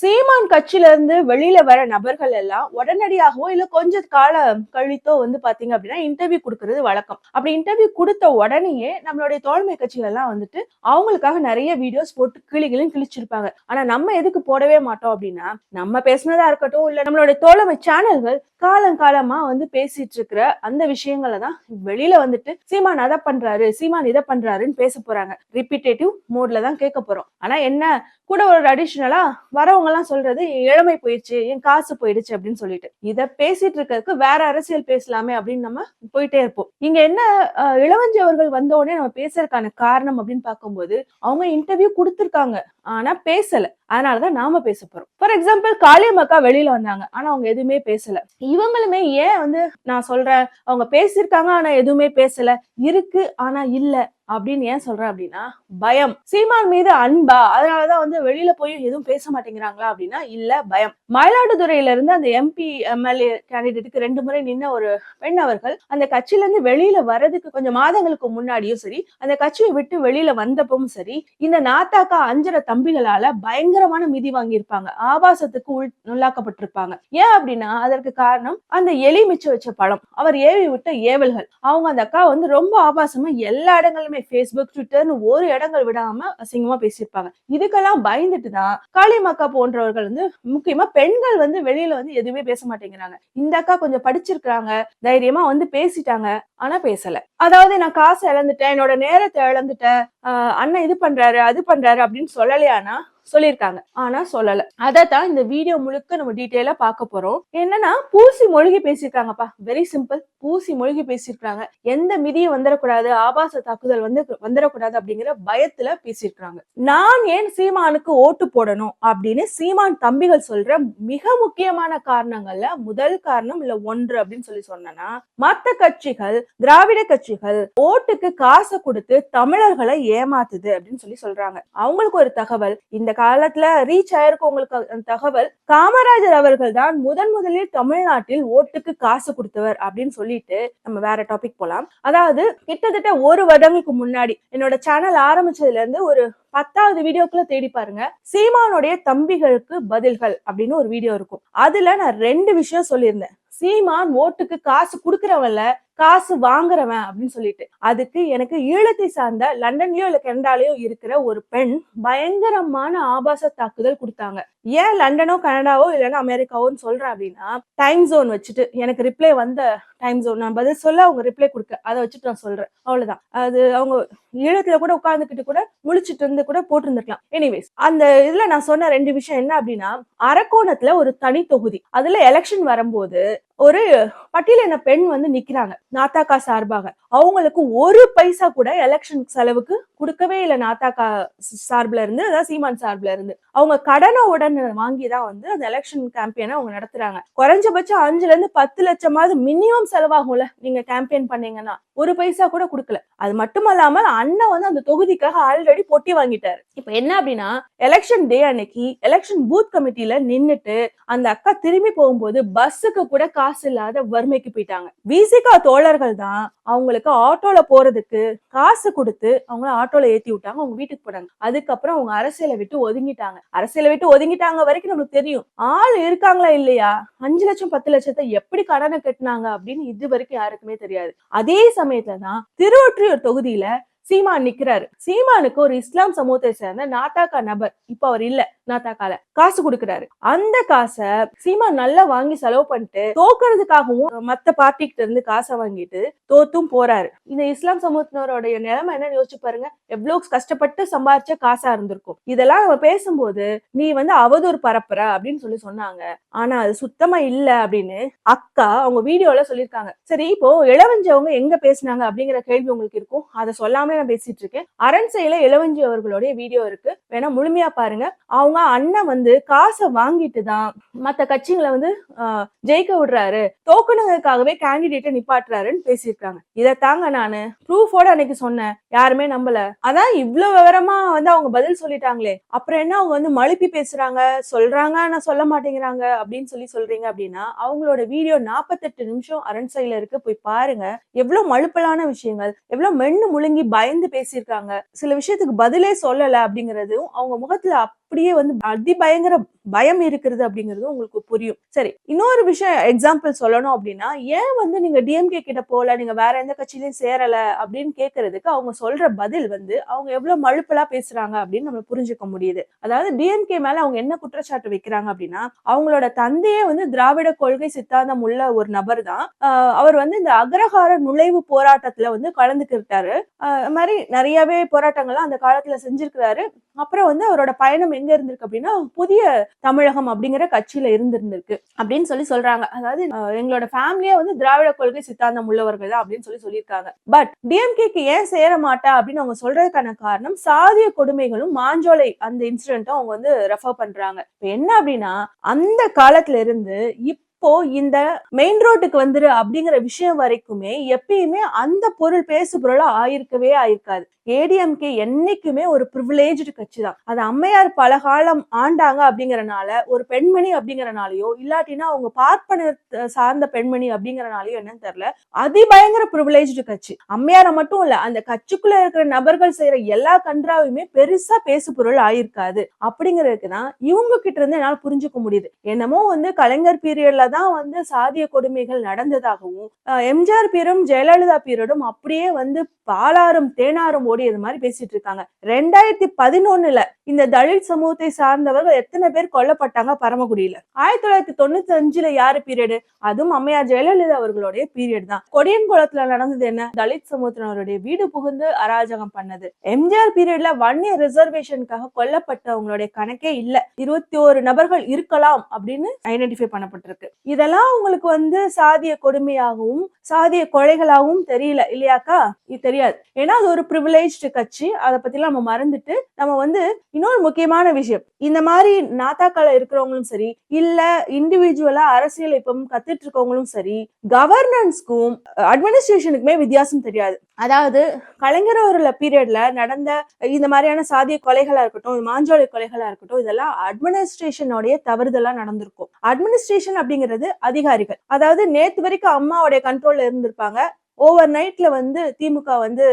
சீமான் கட்சியில இருந்து வெளியில வர நபர்கள் எல்லாம் உடனடியாகவோ இல்ல கொஞ்ச காலம் கழித்தோ வந்து பாத்தீங்க அப்படின்னா இன்டர்வியூ கொடுக்கறது வழக்கம். அப்படி இன்டர்வியூ கொடுத்த உடனேயே நம்மளுடைய தோழமை கட்சிகள் எல்லாம் வந்துட்டு அவங்களுக்காக நிறைய வீடியோஸ் போட்டு கிளிகளும் கிழிச்சிருப்பாங்க. ஆனா நம்ம எதுக்கு போடவே மாட்டோம் அப்படின்னா நம்ம பேசினதா இருக்கட்டும் இல்ல நம்மளுடைய தோழமை சேனல்கள் காலம் காலமா வந்து பேசிட்டு இருக்கிற அந்த விஷயங்களை தான் வெளியில வந்துட்டு சீமான் அதை பண்றாரு சீமான் இதை பண்றாருன்னு பேச போறாங்க. ரிப்பீட்டேட்டிவ் மோட்ல தான் கேட்க போறோம். ஆனா என்ன கூட ஒரு அடிஷனலா வரவங்க எல்லாம் சொல்றது என் இளமை போயிடுச்சு என் காசு போயிடுச்சு அப்படின்னு சொல்லிட்டு. இத பேசிட்டு இருக்கிறதுக்கு வேற அரசியல் பேசலாமே அப்படின்னு நம்ம போயிட்டே இருப்போம். இங்க என்ன அஹ், இளவஞ்சி அவர்கள் வந்த உடனே நம்ம பேசுறதுக்கான காரணம் அப்படின்னு பார்க்கும்போது அவங்க இன்டர்வியூ கொடுத்துருக்காங்க. ஆனா பேசல. அதனாலதான் நாம பேச போறோம். ஃபார் எக்ஸாம்பிள் காளியம்மக்கா வெளியில வந்தாங்க. ஆனா அவங்க எதுவுமே பேசல. இவங்களுமே ஏன் வந்து நான் சொல்றேன் அவங்க பேசியிருக்காங்க ஆனா எதுவுமே பேசல. இருக்கு ஆனா இல்ல அப்படின்னு ஏன் சொல்றேன் அப்படின்னா பயம். சீமான் மீது அன்பா அதனாலதான் வந்து வெளியில போய் எதுவும் பேச மாட்டேங்கிறாங்களா அப்படின்னா இல்ல பயம். மயிலாடுதுறையில இருந்து அந்த எம்பி எம்எல்ஏ கேண்டிடேட்டுக்கு ரெண்டு முறை நின்ன ஒரு பெண் அவர்கள் அந்த கட்சியில இருந்து வெளியில வர்றதுக்கு கொஞ்சம் மாதங்களுக்கு முன்னாடியும் சரி அந்த கட்சியை விட்டு வெளியில வந்தப்பவும் சரி இந்த நாத்தாக்கா அஞ்சர தம்பிகளால பயங்கரமான மிதி வாங்கியிருப்பாங்க. ஆபாசத்துக்கு உள் உள்ளாக்கப்பட்டிருப்பாங்க. ஏன் அப்படின்னா அதற்கு காரணம் அந்த எலி மிச்சம் வச்ச பழம். அவர் ஏவி விட்ட ஏவல்கள். அவங்க அந்த அக்கா வந்து ரொம்ப ஆபாசமா எல்லா இடங்களுமே ஃபேஸ்புக் ட்விட்டர்னு ஒரு இடங்கள் விடாம அசிங்கமா பேசியிருப்பாங்க. இதுக்கெல்லாம் பயந்துட்டு தான் காளிமாக்கா போன்றவர்கள் வந்து முக்கியமா பெண்கள் வந்து வெளியில வந்து எதுவுமே பேச மாட்டேங்கிறாங்க. இந்த அக்கா கொஞ்சம் படிச்சிருக்கிறாங்க. தைரியமா வந்து பேசிட்டாங்க. ஆனா பேசல. அதாவது நான் காசு இழந்துட்டேன் என்னோட நேரத்தை இழந்துட்டேன் அண்ணன் இது பண்றாரு அது பண்றாரு அப்படின்னு சொல்லலையானா சொல்லியிருக்காங்க. ஆனா சொல்லல. தான் இந்த வீடியோ முழுக்க நம்ம டீட்டெயிலா பார்க்க போறோம். என்னன்னா பூசி மொழிகி பேசியிருக்காங்கப்பா. வெரி சிம்பிள் பூசி மொழிகி பேசியிருக்காங்க எந்த மிதியும் வந்துடக்கூடாது ஆபாச தாக்குதல் வந்து வந்துடக்கூடாது அப்படிங்கிற பயத்துல பேசியிருக்காங்க நான் ஏன் சீமானுக்கு ஓட்டு போடணும் அப்படின்னு சீமான் தம்பிகள் சொல்ற மிக முக்கியமான காரணங்கள்ல முதல் காரணம் இல்ல ஒன்று அப்படின்னு சொல்லி சொன்னேன்னா மத்த கட்சிகள் திராவிட கட்சிகள் ஓட்டுக்கு காசை கொடுத்து தமிழர்களை ஏமாத்துது அப்படின்னு சொல்லி சொல்றாங்க. அவங்களுக்கு ஒரு தகவல் இந்த காலத்துல ரீச் ஆயிருக்கவங்களுக்கு தகவல். காமராஜர் அவர்கள் தான் முதன் முதலில் தமிழ்நாட்டில் ஓட்டுக்கு காசு கொடுத்தவர் அப்படின்னு சொல்லி சொல்லிட்டு நம்ம வேற டாபிக் போலாம். அதாவது கிட்டத்தட்ட ஒரு வருடங்களுக்கு முன்னாடி என்னோட சேனல் ஆரம்பிச்சதுல இருந்து ஒரு பத்தாவது வீடியோக்குள்ள தேடி பாருங்க. சீமானுடைய தம்பிகளுக்கு பதில்கள் அப்படின்னு ஒரு வீடியோ இருக்கும். அதுல நான் ரெண்டு விஷயம் சொல்லியிருந்தேன். சீமான் ஓட்டுக்கு காசு கொடுக்கறவன்ல காசு வாங்குறவன் அப்படின்னு சொல்லிட்டு. அதுக்கு எனக்கு ஈழத்தை சார்ந்த லண்டன்லயோ இல்ல கனடாலயோ இருக்கிற ஒரு பெண் பயங்கரமான ஆபாச தாக்குதல் கொடுத்தாங்க. ஏன் லண்டனோ கனடாவோ இல்லைன்னா அமெரிக்காவோன்னு சொல்றேன் அப்படின்னா டைம் ஜோன் வச்சுட்டு எனக்கு ரிப்ளை வந்த டைம் ஜோன் நான் பதில் சொல்ல அவங்க ரிப்ளை கொடுக்க அதை வச்சுட்டு நான் சொல்றேன். அவ்வளவுதான். அது அவங்க ஈழத்துல கூட உட்காந்துக்கிட்டு கூட முழிச்சிட்டு இருந்து கூட போட்டிருந்துருக்கலாம். எனிவேஸ் அந்த இதுல நான் சொன்ன ரெண்டு விஷயம் என்ன அப்படின்னா அரக்கோணத்துல ஒரு தனி தொகுதி. அதுல எலெக்ஷன் வரும்போது ஒரு பட்டியலின பெண் வந்து நிக்கிறாங்க நாத்தாக்கா சார்பாக. அவங்களுக்கு ஒரு பைசா கூட எலெக்ஷன் செலவுக்கு கொடுக்கவே இல்லை நாத்தாக்கா சார்பில் இருந்து அதாவது சீமான் சார்பில் இருந்து. அவங்க கடனை உடனே வாங்கி தான் வந்து அந்த எலெக்ஷன் கேம்பெயினை அவங்க நடத்துறாங்க. குறைஞ்சபட்சம் அஞ்சுல இருந்து பத்து லட்சமாவது மினிமம் செலவாகும்ல நீங்க கேம்பெயின் பண்ணீங்கன்னா. ஒரு பைசா கூட கொடுக்கல. அது மட்டும் இல்லாமல் அண்ணன் வந்து அந்த தொகுதிக்காக ஆல்ரெடி பொட்டி வாங்கிட்டாரு. இப்ப என்ன அப்படின்னா எலெக்ஷன் டே அன்னைக்கு எலெக்ஷன் பூத் கமிட்டில நின்னுட்டு அந்த அக்கா திரும்பி போகும்போது பஸ்ஸுக்கு கூட காசு இல்லாத வறுமைக்கு போயிட்டாங்க. விசிகா தோழர்கள் தான் அவங்களுக்கு ஆட்டோல போறதுக்கு காசு கொடுத்து அவங்கள ஆட்டோல ஏத்தி விட்டாங்க. அவங்க வீட்டுக்கு போனாங்க. அதுக்கப்புறம் அவங்க அரசியலை விட்டு ஒதுங்கிட்டாங்க. அரசியலை விட்டு ஒதுங்கிட்டாங்க வரைக்கும் நமக்கு தெரியும். ஆள் இருக்காங்களா இல்லையா? அஞ்சு லட்சம் பத்து லட்சத்தை எப்படி கடனை கட்டினாங்க அப்படின்னு இது வரைக்கும் யாருக்குமே தெரியாது. அதே சமயத்துல தான் திருவொற்றியூர் தொகுதியில சீமான் நிக்கிறாரு. சீமானுக்கு ஒரு இஸ்லாம் சமூகத்தை சேர்ந்த நாத்தாக்கா நபர். இப்ப அவர் இல்ல நாத்தாக்கால. காசு கொடுக்கிறாரு. அந்த காசை சீமான் நல்லா வாங்கி செலவு பண்ணிட்டு தோக்குறதுக்காகவும் மத்த பார்ட்டி கிட்ட இருந்து காசை வாங்கிட்டு தோத்தும் போறாரு. இந்த இஸ்லாம் சமூகத்தினருடைய நிலைமை என்ன யோசிச்சு பாருங்க. எவ்வளவு கஷ்டப்பட்டு சம்பாரிச்ச காசா இருந்திருக்கும். இதெல்லாம் நம்ம பேசும்போது நீ வந்து அவதூறு பரப்புற அப்படின்னு சொல்லி சொன்னாங்க. ஆனா அது சுத்தமா இல்ல அப்படின்னு அக்கா அவங்க வீடியோல சொல்லியிருக்காங்க. சரி இப்போ இளவஞ்சவங்க எங்க பேசுனாங்க அப்படிங்கிற கேள்வி உங்களுக்கு இருக்கும். அதை எல்லாமே நான் பேசிட்டு இருக்கேன் அரண்சையில இளவஞ்சி அவர்களுடைய வீடியோ இருக்கு. வேணா முழுமையா பாருங்க. அவங்க அண்ணன் வந்து காசை வாங்கிட்டு தான் மத்த கட்சிகளை வந்து ஜெயிக்க விடுறாரு. தோக்கணுங்கிறதுக்காகவே கேண்டிடேட்டை நிப்பாட்டுறாருன்னு பேசியிருக்காங்க. இதை தாங்க நானு ப்ரூஃபோட அன்னைக்கு சொன்னேன். யாருமே நம்பல. அதான் இவ்வளவு விவரமா வந்து அவங்க பதில் சொல்லிட்டாங்களே. அப்புறம் என்ன அவங்க வந்து மழுப்பி பேசுறாங்க? சொல்றாங்க ஆனா சொல்ல மாட்டேங்கிறாங்க அப்படின்னு சொல்லி சொல்றீங்க அப்படின்னா அவங்களோட வீடியோ நாற்பத்தெட்டு நிமிஷம் அரண்சையில இருக்கு. போய் பாருங்க. எவ்வளவு மழுப்பலான விஷயங்கள். எவ்வளவு மென்னு முழுங்கி பயந்து பேசியிருக்காங்க. சில விஷயத்துக்கு பதிலே சொல்லல அப்படிங்கிறதும் அவங்க முகத்துல அப்படியே வந்து அதிபயங்கர பயம் இருக்கிறது அப்படிங்கிறது உங்களுக்கு புரியும். சரி இன்னொரு விஷயம் எக்ஸாம்பிள் சொல்லணும் அப்படின்னா ஏன் வந்து நீங்க டிஎம்கே கிட்ட போல நீங்க வேற எந்த கட்சியிலையும் சேரல அப்படின்னு கேட்கறதுக்கு அவங்க சொல்ற பதில் வந்து அவங்க எவ்வளவு மழுப்பலா பேசுறாங்க அப்படின்னு நம்ம புரிஞ்சுக்க முடியுது. அதாவது டிஎம்கே மேல அவங்க என்ன குற்றச்சாட்டு வைக்கிறாங்க அப்படின்னா அவங்களோட தந்தையே வந்து திராவிட கொள்கை சித்தாந்தம் உள்ள ஒரு நபர் தான். அவர் வந்து இந்த அக்ரஹார நுழைவு போராட்டத்துல வந்து கலந்துக்கிட்டாரு. மாதிரி நிறையவே போராட்டங்கள்லாம் அந்த காலத்துல செஞ்சிருக்கிறாரு. அப்புறம் வந்து அவரோட பயணம் எங்க இருந்திருக்கு அப்படின்னா புதிய தமிழகம் அப்படிங்கிற கட்சியில இருந்திருந்திருக்கு அப்படின்னு சொல்லி சொல்றாங்க. அதாவது எங்களோட ஃபேமிலியே வந்து திராவிட கொள்கை சித்தாந்தம் உள்ளவர்கள் தான் அப்படின்னு சொல்லி சொல்லியிருக்காங்க. பட் டிஎம்கேக்கு ஏன் சேர மாட்டா அப்படின்னு அவங்க சொல்றதுக்கான காரணம் சாதிய கொடுமைகளும் மாஞ்சோலை அந்த இன்சிடென்ட்டும் அவங்க வந்து ரெஃபர் பண்றாங்க. இப்போ என்ன அப்படின்னா அந்த காலத்துல இருந்து இப்போ இந்த மெயின் ரோட்டுக்கு வந்துரு அப்படிங்கிற விஷயம் வரைக்குமே எப்பயுமே அந்த பொருள் பேசு பொருளா ஆயிருக்கவே ஆயிருக்காது. ஏடிஎம்கே என்னைக்குமே ஒரு ப்ரிவிலேஜ்டு கட்சி தான். அது அம்மையார் பல காலம் ஆண்டாங்க அப்படிங்கறனால ஒரு பெண்மணி அப்படிங்கறனாலயோ இல்லாட்டினா அவங்க பார்ப்பன சார்ந்த பெண்மணி அப்படிங்கறனாலயோ என்னன்னு தெரியல. அதிபயங்கர ப்ரிவிலேஜ்டு கட்சி. அம்மையாரை மட்டும் இல்ல அந்த கட்சிக்குள்ள இருக்கிற நபர்கள் செய்யற எல்லா கன்றாவையுமே பெருசா பேசு பொருள் ஆயிருக்காது. அப்படிங்கிறதுக்கு தான் இவங்க கிட்ட இருந்து என்னால புரிஞ்சுக்க முடியுது. என்னமோ வந்து கலைஞர் பீரியட்ல தான் வந்து சாதிய கொடுமைகள் நடந்ததாகவும் எம்ஜிஆர் பீரும் ஜெயலலிதா பீரியடும் அப்படியே வந்து பாலாறும் தேனாரும் ஓடியது மாதிரி பேசிட்டு இருக்காங்க. ரெண்டாயிரத்தி பதினொன்னுல இந்த தலித் சமூகத்தை சார்ந்தவர்கள் எத்தனை பேர் கொல்லப்பட்டாங்க பரமக்குடியில? ஆயிரத்தி தொள்ளாயிரத்தி தொண்ணூத்தி அஞ்சுல யாரு பீரியடு அதுவும் அம்மையார் ஜெயலலிதா அவர்களுடைய பீரியட் தான். கொடியன்குளத்துல நடந்தது என்ன? தலித் சமூகத்தினருடைய வீடு புகுந்து அராஜகம் பண்ணது. எம்ஜிஆர் பீரியட்ல வன்னிய ரிசர்வேஷனுக்காக கொல்லப்பட்டவங்களுடைய கணக்கே இல்ல. இருபத்தி ஒரு நபர்கள் இருக்கலாம் அப்படின்னு ஐடென்டிஃபை பண்ணப்பட்டிருக்கு. இதெல்லாம் உங்களுக்கு வந்து சாதிய கொடுமையாகவும் சாதிய கொலைகளாகவும் தெரியல இல்லையாக்கா? இது தெரியாது. ஏன்னா அது ஒரு ப்ரிவிலேஜ்டு கட்சி அதை பத்திலாம் நம்ம மறந்துட்டு நம்ம வந்து இன்னொரு முக்கியமான விஷயம். இந்த மாதிரி நாத்தாக்கள இருக்கிறவங்களும் சரி இல்ல இண்டிவிஜுவலா அரசியல் இப்போ கத்துட்டு இருக்கவங்களும் சரி கவர்னன்ஸ்க்கும் அட்மினிஸ்ட்ரேஷனுக்குமே வித்தியாசம் தெரியாது. அதாவது கலைஞர் அவர்கள பீரியட்ல நடந்த இந்த மாதிரியான சாதிய கொலைகளா இருக்கட்டும் மாஞ்சோலை கொலைகளா இருக்கட்டும் இதெல்லாம் அட்மினிஸ்ட்ரேஷனோடைய தவறுதலா நடந்திருக்கும். அட்மினிஸ்ட்ரேஷன் அப்படிங்கிறது அதிகாரிகள். அதாவது நேத்து வரைக்கும் அம்மாவுடைய கண்ட்ரோல்ல இருந்திருப்பாங்க. ஓவர் நைட்ல வந்து திமுக வந்து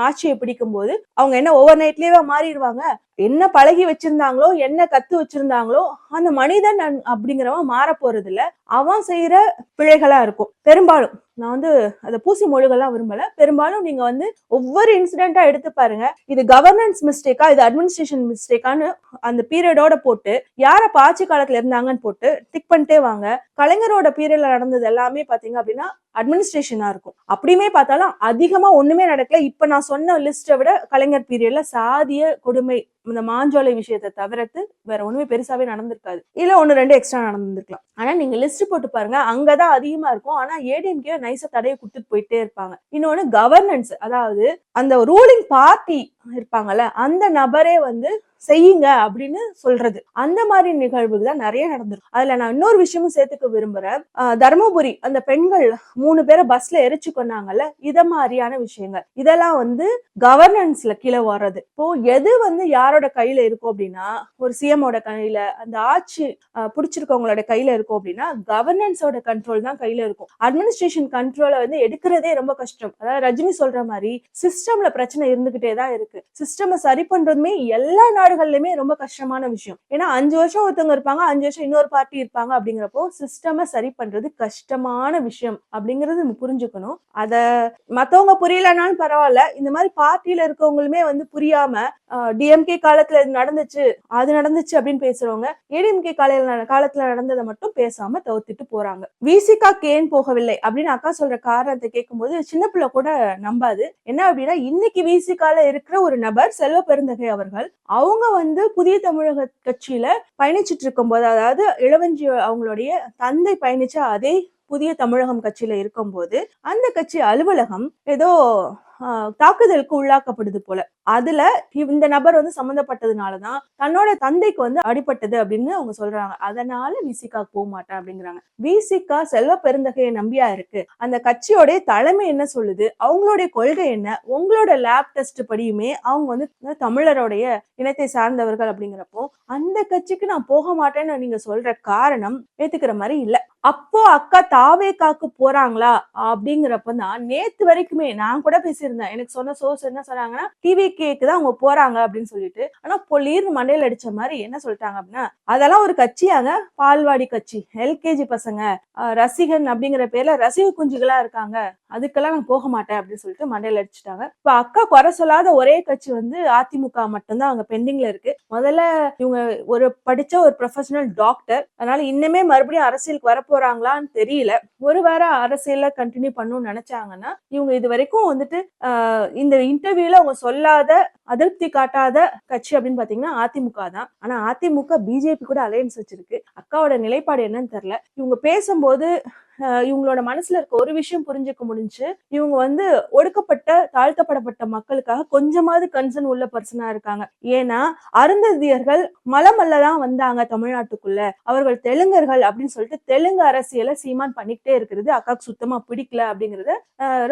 ஆட்சியை பிடிக்கும் போது அவங்க என்ன ஓவர் நைட்லயே மாறிடுவாங்க? என்ன பழகி வச்சிருந்தாங்களோ என்ன கத்து வச்சிருந்தாங்களோ அந்த மனிதன் அப்படிங்கிறவன் மாற போறது இல்ல அவன் செய்கிற பிழைகளாக இருக்கும். பெரும்பாலும் நான் வந்து அதை பூசி மொழிகள்லாம் விரும்பல. பெரும்பாலும் நீங்க வந்து ஒவ்வொரு இன்சிடென்ட்டா எடுத்து பாருங்க. இது கவர்னன்ஸ் மிஸ்டேக்கா இது அட்மினிஸ்ட்ரேஷன் மிஸ்டேக்கான்னு அந்த பீரியடோட போட்டு யார ஆட்சி காலத்துல இருந்தாங்கன்னு போட்டு டிக் பண்ணிட்டே வாங்க. கலைஞரோட பீரியட்ல நடந்தது எல்லாமே பாத்தீங்க அப்படின்னா அட்மினிஸ்ட்ரேஷனா இருக்கும். அப்படியுமே பார்த்தாலும் அதிகமா ஒண்ணுமே நடக்கல. இப்ப நான் சொன்ன லிஸ்ட்டை விட கலைஞர் பீரியட்ல சாதிய கொடுமை இந்த மாஞ்சோலை விஷயத்தை தவிர்த்து வேற ஒண்ணுமே பெருசாவே நடந்திருக்காது. இல்ல ஒண்ணு ரெண்டு எக்ஸ்ட்ரா நடந்திருக்கலாம். ஆனா நீங்க லிஸ்ட் போட்டு பாருங்க அங்கதான் அதிகமா இருக்கும். ஆனா ஏடிஎம்கே நைசா தடையை கொடுத்துட்டு போயிட்டே இருப்பாங்க. இன்னொன்னு கவர்னன்ஸ் அதாவது அந்த ரூலிங் பார்ட்டி இருப்பாங்கல்ல அந்த நபரே வந்து செய்யுங்க அப்படின்னு சொல்றது. அந்த மாதிரி நிகழ்வுகள் தான் நிறைய நடந்திருக்கு. அதுல நான் இன்னொரு விஷயமும் சேர்த்துக்க விரும்புறேன். தருமபுரி தர்மபுரி அந்த பெண்கள் மூணு பேரை பஸ்ல எரிச்சு கொண்டாங்கல்ல இத மாதிரியான விஷயங்கள். இதெல்லாம் வந்து கவர்னன்ஸ்ல கீழே வர்றது. இப்போ எது வந்து யாரோட கையில இருக்கும் அப்படின்னா ஒரு சிஎமோட கையில அந்த ஆட்சி பிடிச்சிருக்கவங்களோட கையில இருக்கும் அப்படின்னா கவர்னன்ஸோட கண்ட்ரோல் தான் கையில இருக்கும். அட்மினிஸ்ட்ரேஷன் கண்ட்ரோலை வந்து எடுக்கிறதே ரொம்ப கஷ்டம். அதாவது ரஜினி சொல்ற மாதிரி சிஸ்டம்ல பிரச்சனை இருந்துகிட்டே தான் இருக்கு. சிஸ்டமை சரி பண்றதுமே எல்லா நாடுகள்லயுமே ரொம்ப கஷ்டமான விஷயம். ஏன்னா அஞ்சு வருஷம் ஒருத்தவங்க இருப்பாங்க அஞ்சு வருஷம் இன்னொரு பார்ட்டி இருப்பாங்க அப்படிங்கிறப்போ சிஸ்டமை சரி பண்றது கஷ்டமான விஷயம் அப்படிங்கறது நம்ம புரிஞ்சுக்கணும். அத மத்தவங்க புரியலனாலும் பரவாயில்ல. இந்த மாதிரி பார்ட்டியில இருக்கவங்களுமே வந்து புரியாம டிஎம்கே காலத்துல இது நடந்துச்சு அது நடந்துச்சு அப்படின்னு பேசுறவங்க ஏடிஎம்கே காலையில காலத்துல நடந்ததை மட்டும் பேசாம தவிர்த்துட்டு போறாங்க. விசிகா கேன் போகவில்லை அப்படின்னு அக்கா சொல்ற காரணத்தை கேட்கும்போது சின்ன பிள்ளை கூட நம்பாது. என்ன அப்படின்னா இன்னைக்கு விசிகால இருக்கிற ஒரு நபர் செல்வ பெருந்தகை அவர்கள் அவங்க வந்து புதிய தமிழக கட்சியில பயணிச்சுட்டு இருக்கும்போது அதாவது இளவஞ்சி அவங்களுடைய தந்தை பயணிச்ச அதே புதிய தமிழகம் கட்சியில இருக்கும்போது அந்த கட்சி அலுவலகம் ஏதோ தாக்குதலுக்கு உள்ளாக்கப்படுது போல. அதுல இந்த நபர் வந்து சம்மந்தப்பட்டதுனாலதான் தன்னோட தந்தைக்கு வந்து அடிபட்டது அப்படின்னு அவங்க சொல்றாங்க. அதனால விசிகா போக மாட்டேன் அப்படிங்கிறாங்க. விசிகா செல்வ பெருந்தகையை நம்பியா இருக்கு. அந்த கட்சியோடைய தலைமை என்ன சொல்லுது? அவங்களுடைய கொள்கை என்ன? உங்களோட லேப் டெஸ்ட் படியுமே அவங்க வந்து தமிழருடைய இனத்தை சார்ந்தவர்கள் அப்படிங்கிறப்போ அந்த கட்சிக்கு நான் போக மாட்டேன்னு நீங்க சொல்ற காரணம் ஏத்துக்கிற மாதிரி இல்ல. அப்போ அக்கா தாவே காக்கு போறாங்களா அப்படிங்கிறப்ப தான் நேத்து வரைக்குமே நான் கூட பேசியிருந்தேன். எனக்கு சொன்ன சோர்ஸ் என்ன சொன்னாங்கன்னா டிவி டிவிகேக்கு தான் அவங்க போறாங்க அப்படின்னு சொல்லிட்டு. ஆனா பொலீர்னு மண்டையில் அடிச்ச மாதிரி என்ன சொல்லிட்டாங்க அப்படின்னா அதெல்லாம் ஒரு கட்சியாங்க பால்வாடி கட்சி எல்கேஜி பசங்க அஹ் ரசிகன் அப்படிங்கிற பேர்ல ரசிக குஞ்சுகளா இருக்காங்க. அதுக்கெல்லாம் நான் போக மாட்டேன் அப்படின்னு சொல்லிட்டு மண்டையில அடிச்சுட்டாங்க. இப்ப அக்கா குறை சொல்லாத ஒரே கட்சி வந்து அதிமுக மட்டும்தான் அங்கே பெண்டிங்ல இருக்கு. முதல்ல இவங்க ஒரு படிச்ச ஒரு ப்ரொஃபஷனல் டாக்டர் அதனால இன்னுமே மறுபடியும் அரசியலுக்கு வரப்போறாங்களான்னு தெரியல. ஒரு வேற அரசியல கண்டினியூ பண்ணணும்னு நினைச்சாங்கன்னா இவங்க இது வரைக்கும் வந்துட்டு இந்த இன்டர்வியூல அவங்க சொல்லாத அதிருப்தி காட்டாத கட்சி அப்படின்னு பாத்தீங்கன்னா அதிமுக தான். ஆனா அதிமுக பிஜேபி கூட அலையன்ஸ் வச்சிருக்கு. அக்காவோட நிலைப்பாடு என்னன்னு தெரியல. இவங்க பேசும்போது இவங்களோட மனசுல இருக்க ஒரு விஷயம் புரிஞ்சுக்க முடிஞ்சு இவங்க வந்து ஒடுக்கப்பட்ட தாழ்த்தப்படப்பட்ட மக்களுக்காக கொஞ்சமாவது கன்சர்ன் உள்ள பர்சனா இருக்காங்க. ஏன்னா அருந்ததியர்கள் மலமல்ல தான் வந்தாங்க தமிழ்நாட்டுக்குள்ள. அவர்கள் தெலுங்கர்கள் அப்படின்னு சொல்லிட்டு தெலுங்கு அரசியலை சீமான் பண்ணிக்கிட்டே இருக்கிறது. அக்காவுக்கு சுத்தமா பிடிக்கல அப்படிங்கறத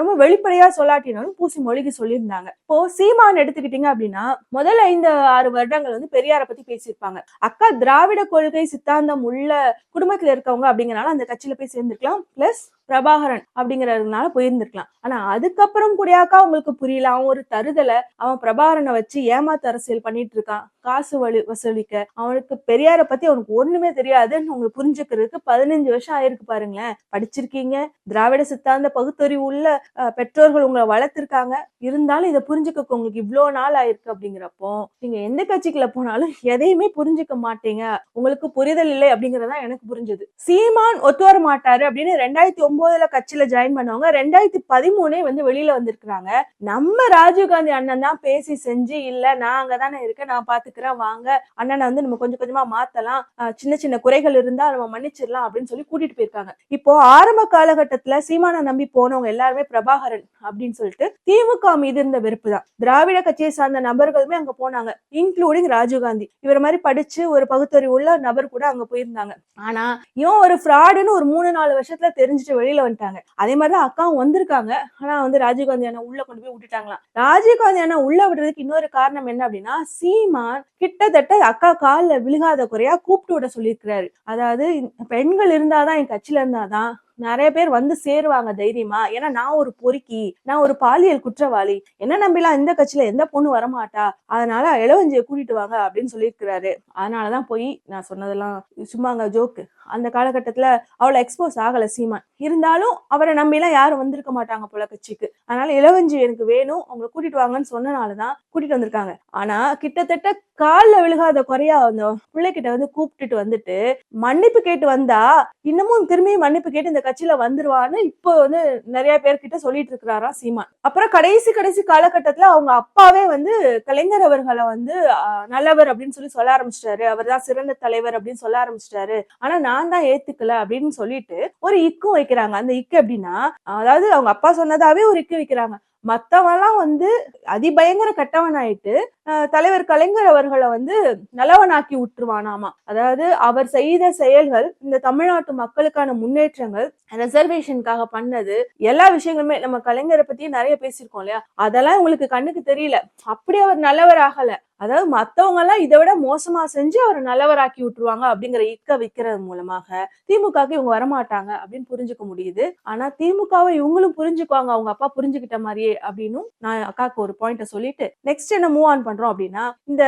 ரொம்ப வெளிப்படையா சொல்லாட்டினாலும் பூசி மொழிகி சொல்லியிருந்தாங்க. இப்போ சீமான் எடுத்துக்கிட்டீங்க அப்படின்னா முதல் ஐந்து ஆறு வருடங்கள் வந்து பெரியார பத்தி பேசியிருப்பாங்க. அக்கா திராவிட கொள்கை சித்தாந்தம் உள்ள குடும்பத்துல இருக்கவங்க அப்படிங்கறனால அந்த கட்சியில போய் சேர்ந்திருக்கலாம். பிளஸ் பிரபாகரன் அப்படிங்கறதுனால போயிருந்திருக்கலாம். ஆனா அதுக்கப்புறம் கூடயாக்கா உங்களுக்கு புரியல. அவன் ஒரு தருதலை. அவன் பிரபாகரனை வச்சு ஏமாத்து அரசியல் பண்ணிட்டு இருக்கான். காசு வலி வசூலிக்க. அவனுக்கு பெரியார பத்தி அவனுக்கு ஒண்ணுமே தெரியாதுன்னு உங்களுக்கு புரிஞ்சுக்கிறதுக்கு பதினஞ்சு வருஷம் ஆயிருக்கு பாருங்களேன். படிச்சிருக்கீங்க. திராவிட சித்தாந்த பகுத்தறிவு உள்ள அஹ், பெற்றோர்கள் உங்களை வளர்த்திருக்காங்க. இருந்தாலும் இதை புரிஞ்சுக்க உங்களுக்கு இவ்வளவு நாள் ஆயிருக்கு அப்படிங்கிறப்போ நீங்க எந்த கட்சிக்குள்ள போனாலும் எதையுமே புரிஞ்சுக்க மாட்டீங்க. உங்களுக்கு புரிதல் இல்லை அப்படிங்கறதான் எனக்கு புரிஞ்சது. சீமான் ஒத்து வர மாட்டாரு அப்படின்னு ரெண்டாயிரத்தி ஒன்பதுல கட்சியில ஜாயின் பண்ணவங்க ரெண்டாயிரத்தி பதிமூணே வந்து வெளியில வந்திருக்கிறாங்க. நம்ம ராஜீவ்காந்தி அண்ணன் தான் பேசி செஞ்சு இல்ல நான் அங்கதானே இருக்கேன் நான் பாத்துக்கிறேன் வாங்க. அண்ணனை வந்து நம்ம கொஞ்சம் கொஞ்சமா மாத்தலாம். சின்ன சின்ன குறைகள் இருந்தா நம்ம மன்னிச்சிடலாம் அப்படின்னு சொல்லி கூட்டிட்டு போயிருக்காங்க. இப்போ ஆரம்ப காலகட்டத்துல சீமான நம்பி போனவங்க எல்லாருமே பிரபாகரன் அப்படின்னு சொல்லிட்டு திமுக மீது இருந்த வெறுப்பு தான். திராவிட கட்சியை சார்ந்த நபர்களுமே அங்க போனாங்க இன்க்ளூடிங் ராஜீவ்காந்தி இவர் மாதிரி படிச்சு ஒரு பகுத்தறிவு உள்ள நபர் கூட அங்க போயிருந்தாங்க. ஆனா இவன் ஒரு ஃப்ராடுன்னு ஒரு மூணு நாலு வருஷத்துல தெரிஞ்சுட்டு வெளியில வந்துட்டாங்க. அதே மாதிரிதான் அக்காவும் வந்திருக்காங்க. ஆனா வந்து ராஜீவ்காந்தி அண்ணா உள்ள கொண்டு போய் விட்டுட்டாங்களாம். ராஜீவ்காந்தி அண்ணா உள்ள விடுறதுக்கு இன்னொரு காரணம் என்ன அப்படின்னா சீமான் கிட்டத்தட்ட அக்கா கால்ல விழுகாத குறையா கூப்பிட்டு விட சொல்லியிருக்கிறாரு. அதாவது பெண்கள் இருந்தாதான் என் கட்சியில இருந்தாதான் நிறைய பேர் வந்து சேருவாங்க தைரியமா. ஏன்னா நான் ஒரு பொறுக்கி நான் ஒரு பாலியல் குற்றவாளி. என்ன நம்பிலாம் இந்த கட்சியில எந்த பொண்ணு வரமாட்டா? அதனால இளவஞ்சியை கூட்டிட்டு வாங்க அப்படின்னு சொல்லியிருக்கிறாரு. அதனாலதான் போய் நான் சொன்னதெல்லாம் சும்மாங்க ஜோக்கு. அந்த காலகட்டத்துல அவளை எக்ஸ்போஸ் ஆகல சீமான். இருந்தாலும் அவரை நம்பிலாம் யாரும் வந்திருக்க மாட்டாங்க போல கட்சிக்கு. அதனால இளவஞ்சி எனக்கு வேணும் அவங்களை கூட்டிட்டு வாங்கன்னு சொன்னனாலதான் கூட்டிட்டு வந்திருக்காங்க. ஆனா கிட்டத்தட்ட கால்ல விழுகாத குறையா அந்த பிள்ளைகிட்ட வந்து கூப்பிட்டுட்டு வந்துட்டு மன்னிப்பு கேட்டு வந்தா இன்னமும் திரும்பியும் மன்னிப்பு கேட்டு இந்த கட்சியில வந்துருவான்னு இப்போ வந்து நிறைய பேர்கிட்ட சொல்லிட்டு இருக்கிறாராம் சீமான். அப்புறம் கடைசி கடைசி காலகட்டத்துல அவங்க அப்பாவே வந்து கலைஞர் அவர்களை வந்து ஆஹ், நல்லவர் அப்படின்னு சொல்லி சொல்ல ஆரம்பிச்சிட்டாரு. அவர் தான் சிறந்த தலைவர் அப்படின்னு சொல்ல ஆரம்பிச்சிட்டாரு. ஆனா நான் தான் ஏத்துக்கல அப்படின்னு சொல்லிட்டு ஒரு இக்கும் வைக்கிறாங்க. அந்த இக்கு எப்படின்னா அதாவது அவங்க அப்பா சொன்னதாவே ஒரு இக்கு வைக்கிறாங்க. மத்தவன்லாம் வந்து அதிபயங்கர கட்டவன் ஆயிட்டு தலைவர் கலைஞர் அவர்களை வந்து நல்லவனாக்கி விட்டுருவானாமா அதாவது அவர் செய்த செயல்கள் இந்த தமிழ்நாட்டு மக்களுக்கான முன்னேற்றங்கள் ரிசர்வேஷனுக்காக பண்ணது எல்லா விஷயங்களுமே நம்ம கலைஞரை பத்தி நிறைய பேசியிருக்கோம் இல்லையா? அதெல்லாம் உங்களுக்கு கண்ணுக்கு தெரியல. அப்படி அவர் நல்லவர் ஆகல. அதாவது மத்தவங்க எல்லாம் இதை விட மோசமா செஞ்சு அவர் நல்லவராக்கி விட்டுருவாங்க அப்படிங்கிற இக்க வைக்கிறது மூலமாக திமுகவுக்கு இவங்க வரமாட்டாங்க அப்படின்னு புரிஞ்சுக்க முடியுது. ஆனா திமுகவை இவங்களும் புரிஞ்சுக்குவாங்க. அவங்க அப்பா புரிஞ்சுக்கிட்ட மாதிரியே அப்படின்னும் நான் அக்காவுக்கு ஒரு பாயிண்ட சொல்லிட்டு நெக்ஸ்ட் என்ன மூவ் ஆன் பண்றோம் அப்படின்னா இந்த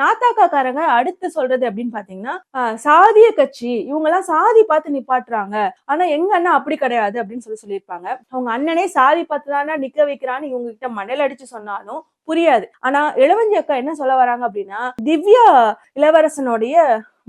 நாத்தாக்காக்காரங்க அடுத்து சொல்றது அப்படின்னு பாத்தீங்கன்னா சாதிய கட்சி இவங்க எல்லாம் சாதி பார்த்து நிப்பாட்டுறாங்க. ஆனா எங்க அண்ணா அப்படி கிடையாது அப்படின்னு சொல்லி சொல்லியிருப்பாங்க. அவங்க அண்ணனே சாதி பார்த்து தானே நிக்க வைக்கிறான்னு இவங்க கிட்ட மணல் அடிச்சு சொன்னாலும் புரியாது. ஆனா இளவஞ்சி அக்கா என்ன சொல்ல வராங்க அப்படின்னா திவ்யா இளவரசனுடைய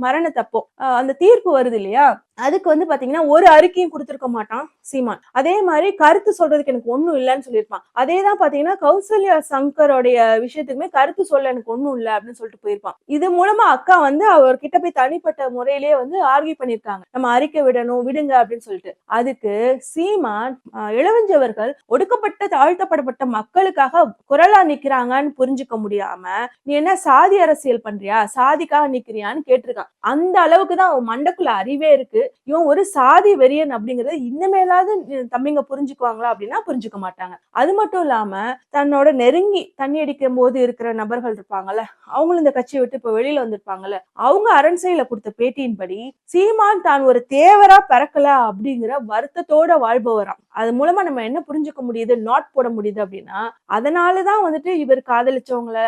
மரணத்தப்போ அந்த தீர்ப்பு வருது இல்லையா? அதுக்கு வந்து பாத்தீங்கன்னா ஒரு அறிக்கையும் கொடுத்துருக்க மாட்டான் சீமான். அதே மாதிரி கருத்து சொல்றதுக்கு எனக்கு ஒண்ணும் இல்லைன்னு சொல்லியிருப்பான். அதே தான் பாத்தீங்கன்னா கௌசல்யா சங்கரோடைய விஷயத்துக்குமே கருத்து சொல்ல எனக்கு ஒண்ணும் இல்லை அப்படின்னு சொல்லிட்டு போயிருப்பான். இது மூலமா அக்கா வந்து அவர்கிட்ட போய் தனிப்பட்ட முறையிலேயே வந்து ஆர்கியூ பண்ணியிருக்காங்க. நம்ம அறிக்கை விடணும் விடுங்க அப்படின்னு சொல்லிட்டு. அதுக்கு சீமான் இளவஞ்சவர்கள் ஒடுக்கப்பட்ட தாழ்த்தப்படப்பட்ட மக்களுக்காக குரலா நிக்கிறாங்கன்னு புரிஞ்சுக்க முடியாம நீ என்ன சாதி அரசியல் பண்றியா? சாதிக்காக நிக்கிறியான்னு கேட்டிருக்கான். அந்த அளவுக்கு தான் அவன் மண்டக்குள்ள அறிவே இருக்கு. இவன் ஒரு சாதி வெறியன் அப்படிங்கறத இன்னமேலாவது தம்பிங்க புரிஞ்சுக்குவாங்களா அப்படின்னா புரிஞ்சுக்க மாட்டாங்க. அது மட்டும் இல்லாம தன்னோட நெருங்கி தண்ணி அடிக்கும் போது இருக்கிற நபர்கள் இருப்பாங்கல்ல அவங்களும் இந்த கட்சியை விட்டு இப்ப வெளியில வந்திருப்பாங்கல்ல அவங்க அரண்சையில கொடுத்த பேட்டியின்படி சீமான் தான் ஒரு தேவரா பிறக்கல அப்படிங்கிற வருத்தத்தோட வாழ்பவராம். அது மூலமா நம்ம என்ன புரிஞ்சுக்க முடியுது நாட் போட முடியுது அப்படின்னா அதனாலதான் வந்துட்டு இவர் காதலிச்சவங்களை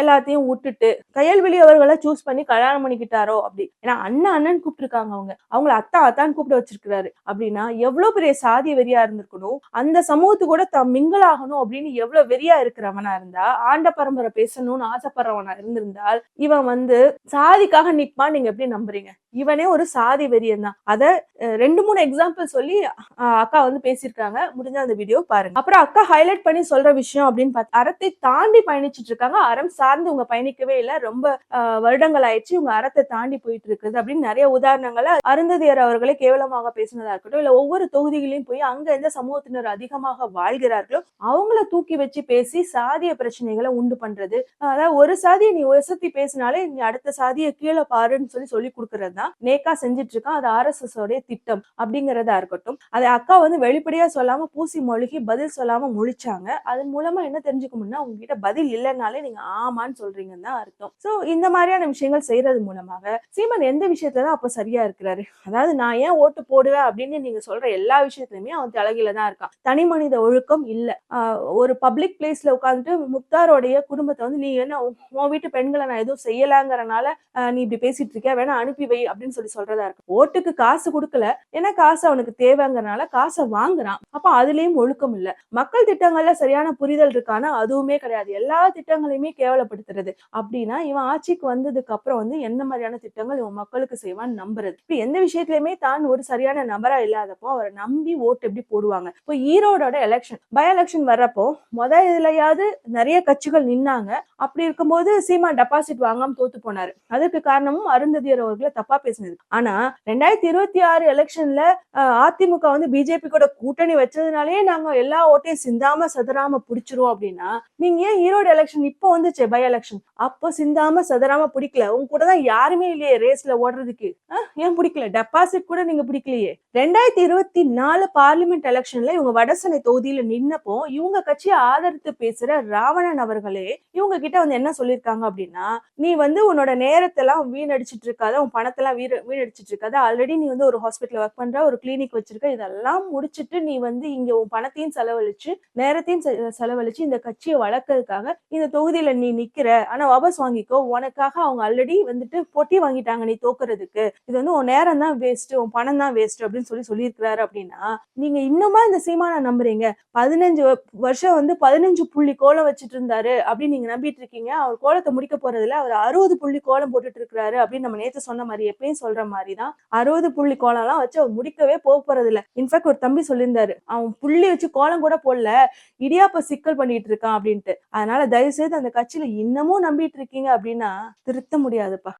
எல்லாத்தையும் விட்டுட்டு கையல்வெளி அவர்களை சூஸ் பண்ணி கல்யாணம் பண்ணிக்கிட்டாரோ அப்படி. ஏன்னா அண்ணன் அண்ணன் கூப்பிட்டுருக்காங்க அவங்க. அவங்கள அத்தா அத்தான் கூப்பிட்டு வச்சிருக்கிறாரு. அப்படின்னா எவ்வளவு பெரிய சாதி வெறியா இருந்திருக்கணும்? அந்த சமூகத்து கூட தான் மிங்கிள் ஆகணும் அப்படின்னு எவ்வளவு வெறியா இருக்கிறவனா இருந்தா ஆண்ட பரம்பரை பேசணும்னு ஆசைப்படுறவனா இருந்திருந்தால் இவன் வந்து சாதிக்காக நிப்பான் நீங்க எப்படி நம்புறீங்க? இவனே ஒரு சாதி வெறியன் தான். அத ரெண்டு மூணு எக்ஸாம்பிள் சொல்லி அக்கா வந்து பேசியிருக்காங்க. முடிஞ்ச அந்த வீடியோ பாருங்க. அப்புறம் அக்கா ஹைலைட் பண்ணி சொல்ற விஷயம் அப்படின்னு பார்த்து அறத்தை தாண்டி பயணிச்சிட்டு இருக்காங்க. மரம் சார்ந்து இவங்க பயணிக்கவே இல்லை. ரொம்ப ஆஹ், வருடங்கள் ஆயிடுச்சு இவங்க அறத்தை தாண்டி போயிட்டு இருக்குது அப்படின்னு நிறைய உதாரணங்களை அருந்ததியர் அவர்களே கேவலமாக பேசினதா இருக்கட்டும் இல்ல ஒவ்வொரு தொகுதிகளையும் போய் அங்க எந்த சமூகத்தினர் அதிகமாக வாழ்கிறார்களோ அவங்கள தூக்கி வச்சு பேசி சாதிய பிரச்சனைகளை உண்டு பண்றது. அதாவது ஒரு சாதியை நீ உயர்த்தி பேசினாலே நீ அடுத்த சாதியை கீழே பாருன்னு சொல்லி சொல்லி கொடுக்கறது தான் நேக்கா செஞ்சுட்டு இருக்கான் அது ஆர்எஸ்எஸ் உடைய திட்டம் அப்படிங்கிறதா இருக்கட்டும். அதை அக்கா வந்து வெளிப்படையா சொல்லாம பூசி மொழிகி பதில் சொல்லாம முழிச்சாங்க. அதன் மூலமா என்ன தெரிஞ்சுக்க முடியும்னா உங்ககிட்ட பதில் இல்லைனாலே நீங்க ஆமான்னு சொல்றீங்கன்னு தான் அர்த்தம். சோ இந்த மாதிரியான விஷயங்கள் செய்யறது மூலமாக சீமன் எந்த விஷயத்துல தான் அப்ப சரியா இருக்கிறாரு? அதாவது நான் ஏன் ஓட்டு போடுவேன் அப்படின்னு நீங்க சொல்ற எல்லா விஷயத்துலயுமே அவன் தலைகில தான் இருக்கான். தனி மனித ஒழுக்கம் இல்ல. ஒரு பப்ளிக் பிளேஸ்ல உட்காந்துட்டு முக்தாரோடைய குடும்பத்தை வந்து நீ என்ன உன் வீட்டு பெண்களை நான் எதுவும் செய்யலாங்கிறனால நீ இப்படி பேசிட்டு இருக்க வேணா அனுப்பி வை அப்படின்னு சொல்லி சொல்றதா இருக்கு ஓட்டுக்கு காசு கொடுக்கல. ஏன்னா காசு அவனுக்கு தேவைங்கிறனால காசை வாங்குறான். அப்ப அதுலயும் ஒழுக்கம் இல்ல. மக்கள் திட்டங்கள்ல சரியான புரிதல் இருக்கானா? அதுவுமே கிடையாது. எல்லா திட்டங்களையுமே கேவலப்படுத்துறது. அப்படின்னா இவன் ஆட்சிக்கு வந்ததுக்கு அப்புறம் வந்து என்ன மாதிரியான திட்டங்கள் இவன் மக்களுக்கு செய்வான்னு நம்புறது. இப்ப எந்த விஷயத்திலயுமே தான் ஒரு சரியான நபரா இல்லாதப்போ அவரை நம்பி ஓட்டு எப்படி போடுவாங்க? இப்போ ஈரோடோட எலெக்ஷன் பை எலெக்ஷன் வர்றப்போ முத இதுலயாவது நிறைய கட்சிகள் நின்னாங்க. அப்படி இருக்கும்போது சீமா டெபாசிட் வாங்காம தோத்து போனாரு. அதுக்கு காரணமும் அருந்ததியர் அவர்களை தப்பா பேசினது. ஆனா ரெண்டாயிரத்தி இருபத்தி ஆறு எலெக்ஷன்ல அதிமுக வந்து பிஜேபி கூட கூட்டணி வச்சதுனாலயே நாங்க எல்லா ஓட்டையும் சிந்தாம சதுராம பிடிச்சிருவோம் அப்படின்னா நீங்க ஏன் ஈரோடு எலெக்ஷன் இப்போ வந்துச்சு பை எலெக்ஷன் அப்போ சிந்தாம சதுராம பிடிக்கல. உங்க கூட தான் யாருமே இல்லையே ரேஸ்ல ஓடுறதுக்கு. ஏன் பிடிக்கல? டெபாசிட் கூட நீங்க பிடிக்கலையே. ரெண்டாயிரத்தி இருபத்தி நாலு பார்லிமெண்ட் எலெக்ஷன்ல இவங்க வடசனை தொகுதியில நின்னப்போ இவங்க கட்சியை ஆதரித்து பேசுற ராவணன் அவர்களே இவங்க கிட்ட வந்து என்ன சொல்லியிருக்காங்க அப்படின்னா நீ வந்து உன்னோட நேரத்தெல்லாம் வீணடிச்சிட்டு இருக்காத. உன் பணத்தெல்லாம் வீர வீணடிச்சிட்டு இருக்காத. ஆல்ரெடி நீ வந்து ஒரு ஹாஸ்பிட்டல் ஒர்க் பண்ற ஒரு கிளினிக் வச்சிருக்க. இதெல்லாம் முடிச்சிட்டு நீ வந்து இங்க உன் பணத்தையும் செலவழிச்சு நேரத்தையும் செ- செலவழிச்சு இந்த கட்சியை வளர்க்கறதுக்காக இந்த தொகுதியில நீ நிக்கிற. ஆனா வாபஸ் வாங்கிக்கோ. உனக்காக அவங்க ஆல்ரெடி வந்துட்டு பொட்டி வாங்கிட்டாங்க நீ தோக்குறதுக்கு. இது வந்து உன் நேரம் தான் வேஸ்ட் உன் பணம் தான் வேஸ்ட் அப்படின்னு சொல்லி சொல்லியிருக்கிறாரு அப்படின்னா நீங்க இன்னுமா இந்த சீமான நம்புறீங்க? பதினஞ்சு வருஷம் வந்து பதினஞ்சு புள்ளி கோலம் வச்சுட்டு இருந்தாரு அப்படின்னு நீங்க நம்பிட்டு இருக்கீங்க. அவர் கோலத்தை முடிக்க போறதுல அவர் அறுபது புள்ளி கோலம் போட்டுட்டு இருக்கிறாரு அப்படின்னு நம்ம நேத்து சொன்ன மாதிரி எப்பயும் சொல்ற மாதிரி தான். அறுபது புள்ளி கோலம் எல்லாம் வச்சு அவர் முடிக்கவே போக போறது இல்ல இன்ஃபேக்ட் ஒரு தம்பி சொல்லியிருந்தாரு அவன் புள்ளி வச்சு கோலம் கூட போடல. இடியாப்ப சிக்கல் பண்ணிட்டு இருக்கான் அப்படின்ட்டு. அதனால தயவு செய்து அந்த கட்சியில இன்னமும் நம்பிட்டு இருக்கீங்க அப்படின்னா திருத்த முடியாதுப்பா.